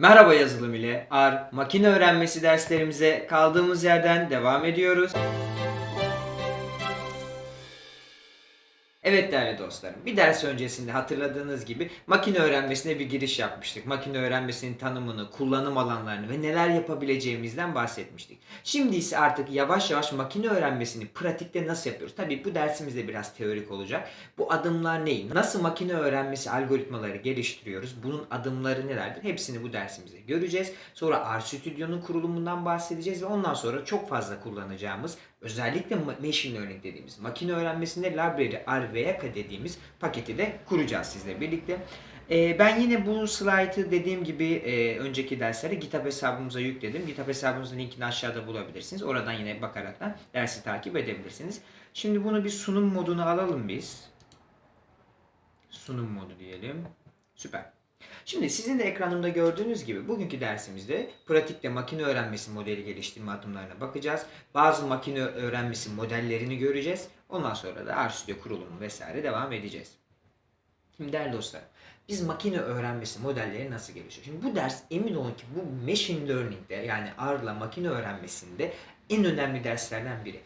Merhaba yazılım ile R makine öğrenmesi derslerimize kaldığımız yerden devam ediyoruz. Evet değerli dostlarım, bir ders öncesinde hatırladığınız gibi makine öğrenmesine bir giriş yapmıştık. Makine öğrenmesinin tanımını, kullanım alanlarını ve neler yapabileceğimizden bahsetmiştik. Şimdi ise artık yavaş yavaş makine öğrenmesini pratikte nasıl yapıyoruz? Tabii bu dersimizde biraz teorik olacak. Bu adımlar ne? Nasıl makine öğrenmesi algoritmaları geliştiriyoruz? Bunun adımları nelerdir? Hepsini bu dersimizde göreceğiz. Sonra R Studio'nun kurulumundan bahsedeceğiz ve ondan sonra çok fazla kullanacağımız özellikle ma- machine learning dediğimiz makine öğrenmesinde library R ve Yaka dediğimiz paketi de kuracağız sizle birlikte. Ee, ben yine bu slaytı dediğim gibi e, önceki derslere GitHub hesabımıza yükledim. GitHub hesabımızın linkini aşağıda bulabilirsiniz. Oradan yine bakaraktan dersi takip edebilirsiniz. Şimdi bunu bir sunum moduna alalım biz. Sunum modu diyelim. Süper. Şimdi sizin de ekranımda gördüğünüz gibi bugünkü dersimizde pratikte makine öğrenmesi modeli geliştirme adımlarına bakacağız. Bazı makine öğrenmesi modellerini göreceğiz. Ondan sonra da RStudio kurulumu vesaire devam edeceğiz. Şimdi değerli dostlar, biz makine öğrenmesi modelleri nasıl gelişiyor? Şimdi bu ders emin olun ki bu machine learning'de yani R'la makine öğrenmesinde en önemli derslerden biri.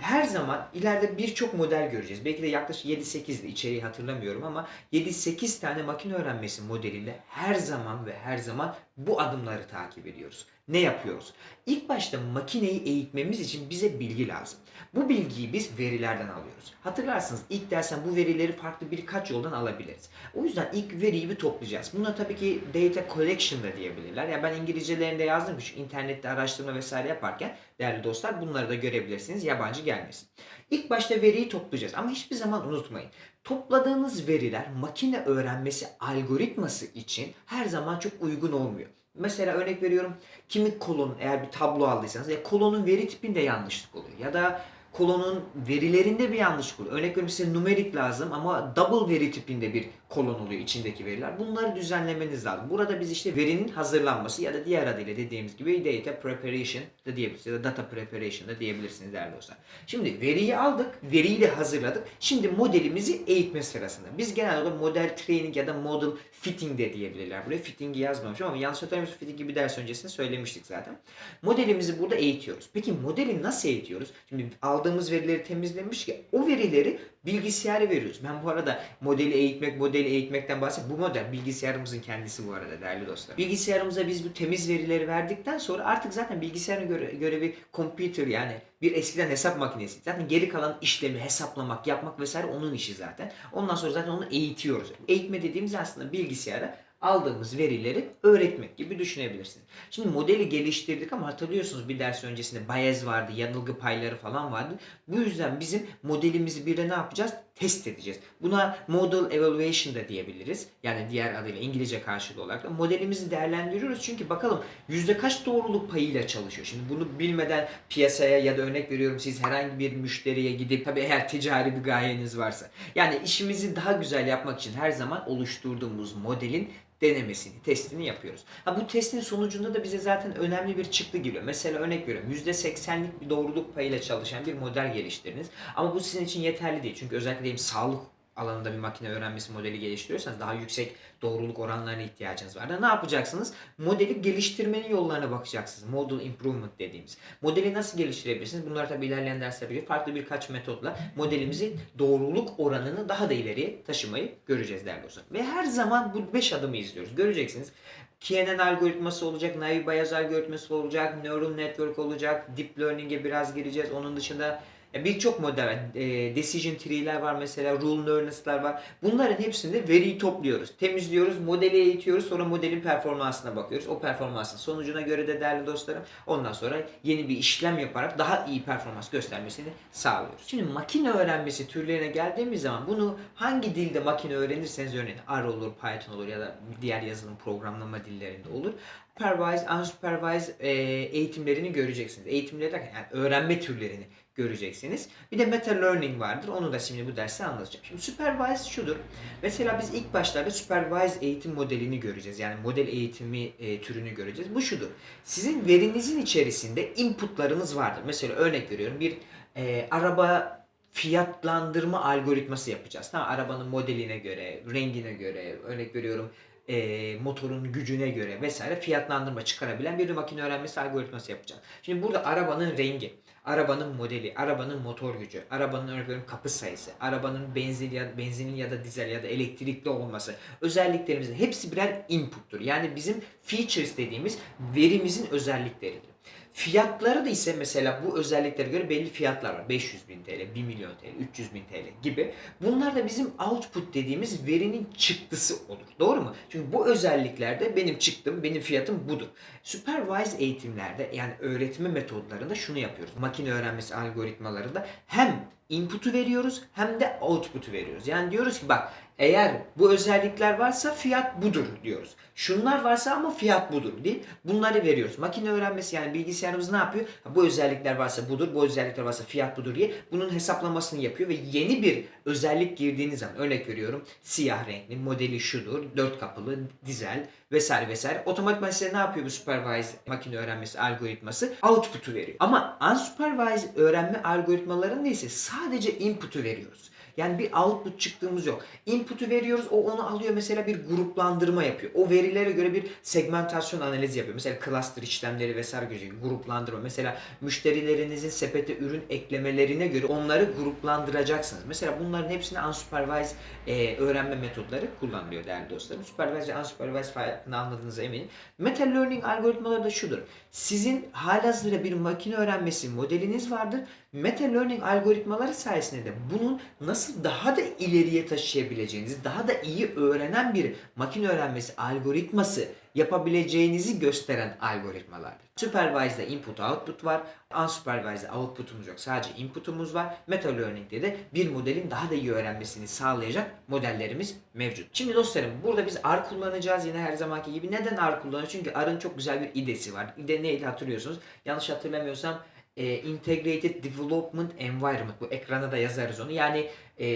Her zaman ileride birçok model göreceğiz. Belki de yaklaşık 7-8'di içeriği hatırlamıyorum ama 7-8 tane makine öğrenmesi modelinde her zaman ve her zaman bu adımları takip ediyoruz. Ne yapıyoruz? İlk başta makineyi eğitmemiz için bize bilgi lazım. Bu bilgiyi biz verilerden alıyoruz. Hatırlarsınız ilk dersen bu verileri farklı birkaç yoldan alabiliriz. O yüzden ilk veriyi bir toplayacağız. Buna tabii ki data collection da diyebilirler. Ya ben İngilizcelerinde yazdım şu internette araştırma vesaire yaparken değerli dostlar bunları da görebilirsiniz. Yabancı gelmesin. İlk başta veriyi toplayacağız ama hiçbir zaman unutmayın. Topladığınız veriler makine öğrenmesi algoritması için her zaman çok uygun olmuyor. Mesela örnek veriyorum kimi kolon eğer bir tablo aldıysanız ya kolonun veri tipinde yanlışlık oluyor ya da kolonun verilerinde bir yanlışlık oluyor. Örnek veriyorum size numerik lazım ama double veri tipinde bir kolon oluyor içindeki veriler. Bunları düzenlemeniz lazım. Burada biz işte verinin hazırlanması ya da diğer adıyla dediğimiz gibi data preparation da diyebiliriz ya da data preparation da diyebilirsiniz değerli dostlar. Şimdi veriyi aldık, veriyi de hazırladık. Şimdi modelimizi eğitme sırasında. Biz genelde orada model training ya da model fitting de diyebilirler. Buraya fitting'i yazmamışım ama yanlış hatırlamıyorsam fitting'i bir ders öncesinde söylemiştik zaten. Modelimizi burada eğitiyoruz. Peki modeli nasıl eğitiyoruz? Şimdi aldığımız verileri temizlemiş ki o verileri bilgisayara veriyoruz. Ben bu arada modeli eğitmek, modeli eğitmekten bahsediyorum. Bu model bilgisayarımızın kendisi bu arada değerli dostlar. Bilgisayarımıza biz bu temiz verileri verdikten sonra artık zaten bilgisayarın göre, görevi computer yani bir eskiden hesap makinesi. Zaten geri kalan işlemi hesaplamak, yapmak vesaire onun işi zaten. Ondan sonra zaten onu eğitiyoruz. Eğitme dediğimiz aslında bilgisayara aldığımız verileri öğretmek gibi düşünebilirsiniz. Şimdi modeli geliştirdik ama hatırlıyorsunuz bir ders öncesinde bias vardı, yanılgı payları falan vardı. Bu yüzden bizim modelimizi bir de ne yapacağız? Test edeceğiz. Buna model evaluation da diyebiliriz. Yani diğer adıyla İngilizce karşılığı olarak da modelimizi değerlendiriyoruz. Çünkü bakalım yüzde kaç doğruluk payıyla çalışıyor. Şimdi bunu bilmeden piyasaya ya da örnek veriyorum siz herhangi bir müşteriye gidip tabii eğer ticari bir gayeniz varsa. Yani işimizi daha güzel yapmak için her zaman oluşturduğumuz modelin denemesini, testini yapıyoruz. Ha bu testin sonucunda da bize zaten önemli bir çıktı geliyor. Mesela örnek veriyorum %80'lik bir doğruluk payıyla çalışan bir model geliştirdiniz. Ama bu sizin için yeterli değil. Çünkü özellikle diyelim sağlık alanında bir makine öğrenmesi modeli geliştiriyorsanız daha yüksek doğruluk oranlarına ihtiyacınız var. Ne yapacaksınız? Modeli geliştirmenin yollarına bakacaksınız. Model improvement dediğimiz. Modeli nasıl geliştirebilirsiniz? Bunlar tabii ilerleyen derslerde bir farklı birkaç metotla modelimizin doğruluk oranını daha da ileriye taşımayı göreceğiz değerli dostlar. Ve her zaman bu 5 adımı izliyoruz. Göreceksiniz. CNN algoritması olacak, naive bayaz algoritması olacak, neural network olacak, deep learning'e biraz gireceğiz. Onun dışında Birçok model. E, decision tree'ler var mesela, rule learners'lar var. Bunların hepsinde veriyi topluyoruz. Temizliyoruz, modeli eğitiyoruz. Sonra modelin performansına bakıyoruz. O performansın sonucuna göre de değerli dostlarım ondan sonra yeni bir işlem yaparak daha iyi performans göstermesini sağlıyoruz. Şimdi makine öğrenmesi türlerine geldiğimiz zaman bunu hangi dilde makine öğrenirseniz örneğin R olur, Python olur ya da diğer yazılım programlama dillerinde olur. Supervised, unsupervised e, eğitimlerini göreceksiniz. Eğitimleri derken yani öğrenme türlerini göreceksiniz. Bir de meta learning vardır. Onu da şimdi bu derste anlatacağım. Şimdi supervised şudur. Mesela biz ilk başlarda supervised eğitim modelini göreceğiz. Yani model eğitimi e, türünü göreceğiz. Bu şudur. Sizin verinizin içerisinde inputlarınız vardır. Mesela örnek veriyorum bir e, araba fiyatlandırma algoritması yapacağız. Tamam, arabanın modeline göre, rengine göre, örnek veriyorum e, motorun gücüne göre vesaire fiyatlandırma çıkarabilen bir makine öğrenmesi algoritması yapacağız. Şimdi burada arabanın rengi, arabanın modeli, arabanın motor gücü, arabanın veriyorum kapı sayısı, arabanın benzin ya, benzinli ya da dizel ya da elektrikli olması, özelliklerimizin hepsi birer inputtur. Yani bizim features dediğimiz verimizin özellikleridir. Fiyatları da ise mesela bu özelliklere göre belli fiyatlar var. 500 bin TL, 1 milyon TL, 300 bin TL gibi. Bunlar da bizim output dediğimiz verinin çıktısı olur. Doğru mu? Çünkü bu özelliklerde benim çıktım, benim fiyatım budur. Supervised eğitimlerde yani öğretme metodlarında şunu yapıyoruz. Makine öğrenmesi algoritmalarında hem input'u veriyoruz hem de output'u veriyoruz. Yani diyoruz ki bak eğer bu özellikler varsa fiyat budur diyoruz. Şunlar varsa ama fiyat budur değil. Bunları veriyoruz. Makine öğrenmesi yani bilgisayarımız ne yapıyor? Bu özellikler varsa budur, bu özellikler varsa fiyat budur diye bunun hesaplamasını yapıyor ve yeni bir özellik girdiğiniz zaman örnek veriyorum siyah renkli modeli şudur, dört kapılı, dizel vesaire vesaire. Otomatikman size ne yapıyor bu supervised makine öğrenmesi algoritması? Output'u veriyor. Ama unsupervised öğrenme algoritmalarında ise sadece input'u veriyoruz. Yani bir output çıktığımız yok. Input'u veriyoruz, o onu alıyor mesela bir gruplandırma yapıyor. O verilere göre bir segmentasyon analizi yapıyor. Mesela cluster işlemleri vesaire görecek. Gruplandırma. Mesela müşterilerinizin sepete ürün eklemelerine göre onları gruplandıracaksınız. Mesela bunların hepsini unsupervised e, öğrenme metodları kullanılıyor değerli dostlarım. Supervised ve unsupervised farkını anladığınıza eminim. Meta learning algoritmaları da şudur. Sizin halihazırda bir makine öğrenmesi modeliniz vardır. Meta learning algoritmaları sayesinde de bunun nasıl daha da ileriye taşıyabileceğinizi, daha da iyi öğrenen bir makine öğrenmesi algoritması yapabileceğinizi gösteren algoritmalardır. Supervised'da input output var. Unsupervised'da output'umuz yok. Sadece input'umuz var. Meta learning'de de bir modelin daha da iyi öğrenmesini sağlayacak modellerimiz mevcut. Şimdi dostlarım burada biz R kullanacağız yine her zamanki gibi. Neden R kullanıyoruz? Çünkü R'ın çok güzel bir idesi var. İde neydi hatırlıyorsunuz? Yanlış hatırlamıyorsam e, Integrated Development Environment. Bu ekrana da yazarız onu. Yani e,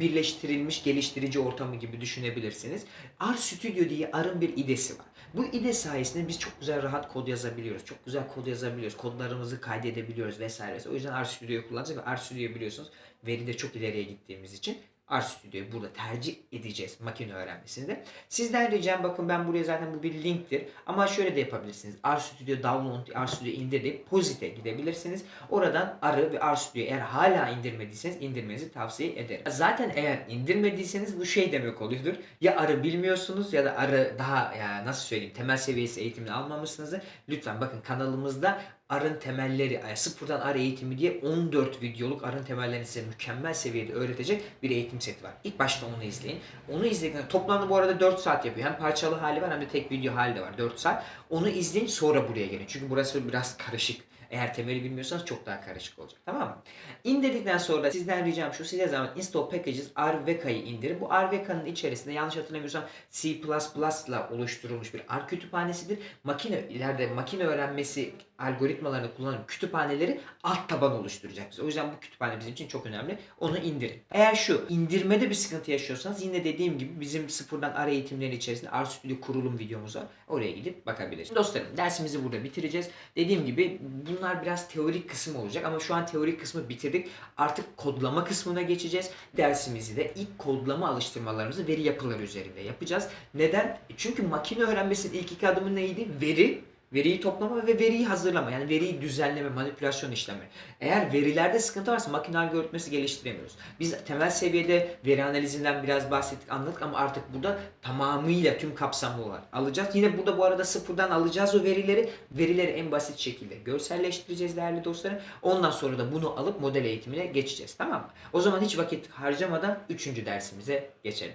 birleştirilmiş geliştirici ortamı gibi düşünebilirsiniz. R Studio diye R'ın bir idesi var. Bu ide sayesinde biz çok güzel rahat kod yazabiliyoruz. Çok güzel kod yazabiliyoruz. Kodlarımızı kaydedebiliyoruz vesaire. O yüzden R Studio'yu kullanacağız ve R Studio'yu biliyorsunuz veride çok ileriye gittiğimiz için R Studio'yu burada tercih edeceğiz makine öğrenmesinde. Sizden ricam bakın ben buraya zaten bu bir linktir. Ama şöyle de yapabilirsiniz. R Studio download, R Studio indirip Posit'e gidebilirsiniz. Oradan R'ı ve R Studio'yu eğer hala indirmediyseniz indirmenizi tavsiye ederim. Zaten eğer indirmediyseniz bu şey demek oluyordur. Ya R'ı bilmiyorsunuz ya da R'ı daha ya nasıl söyleyeyim temel seviyesi eğitimini almamışsınızdır. Lütfen bakın kanalımızda Arın temelleri, sıfırdan ar eğitimi diye 14 videoluk arın temellerini size mükemmel seviyede öğretecek bir eğitim seti var. İlk başta onu izleyin. Onu izledikten toplamda bu arada 4 saat yapıyor. Hem parçalı hali var hem de tek video hali de var. 4 saat. Onu izleyin sonra buraya gelin. Çünkü burası biraz karışık. Eğer temeli bilmiyorsanız çok daha karışık olacak. Tamam mı? İndirdikten sonra sizden ricam şu size zaman install packages RVK'yı indirin. Bu RVK'nın içerisinde yanlış hatırlamıyorsam C++ ile oluşturulmuş bir R kütüphanesidir. Makine ileride makine öğrenmesi algoritmalarını kullanan kütüphaneleri alt taban oluşturacak. bize. O yüzden bu kütüphane bizim için çok önemli. Onu indirin. Eğer şu indirmede bir sıkıntı yaşıyorsanız yine dediğim gibi bizim sıfırdan R eğitimleri içerisinde R Studio kurulum videomuz var. Oraya gidip bakabilirsiniz. Dostlarım dersimizi burada bitireceğiz. Dediğim gibi bunlar biraz teorik kısım olacak ama şu an teorik kısmı bitirdik. Artık kodlama kısmına geçeceğiz. Dersimizi de ilk kodlama alıştırmalarımızı veri yapıları üzerinde yapacağız. Neden? Çünkü makine öğrenmesinin ilk iki adımı neydi? Veri Veriyi toplama ve veriyi hazırlama. Yani veriyi düzenleme, manipülasyon işlemi. Eğer verilerde sıkıntı varsa makine algoritması geliştiremiyoruz. Biz temel seviyede veri analizinden biraz bahsettik, anladık ama artık burada tamamıyla tüm kapsamlı olarak alacağız. Yine burada bu arada sıfırdan alacağız o verileri. Verileri en basit şekilde görselleştireceğiz değerli dostlarım. Ondan sonra da bunu alıp model eğitimine geçeceğiz. Tamam mı? O zaman hiç vakit harcamadan 3. dersimize geçelim.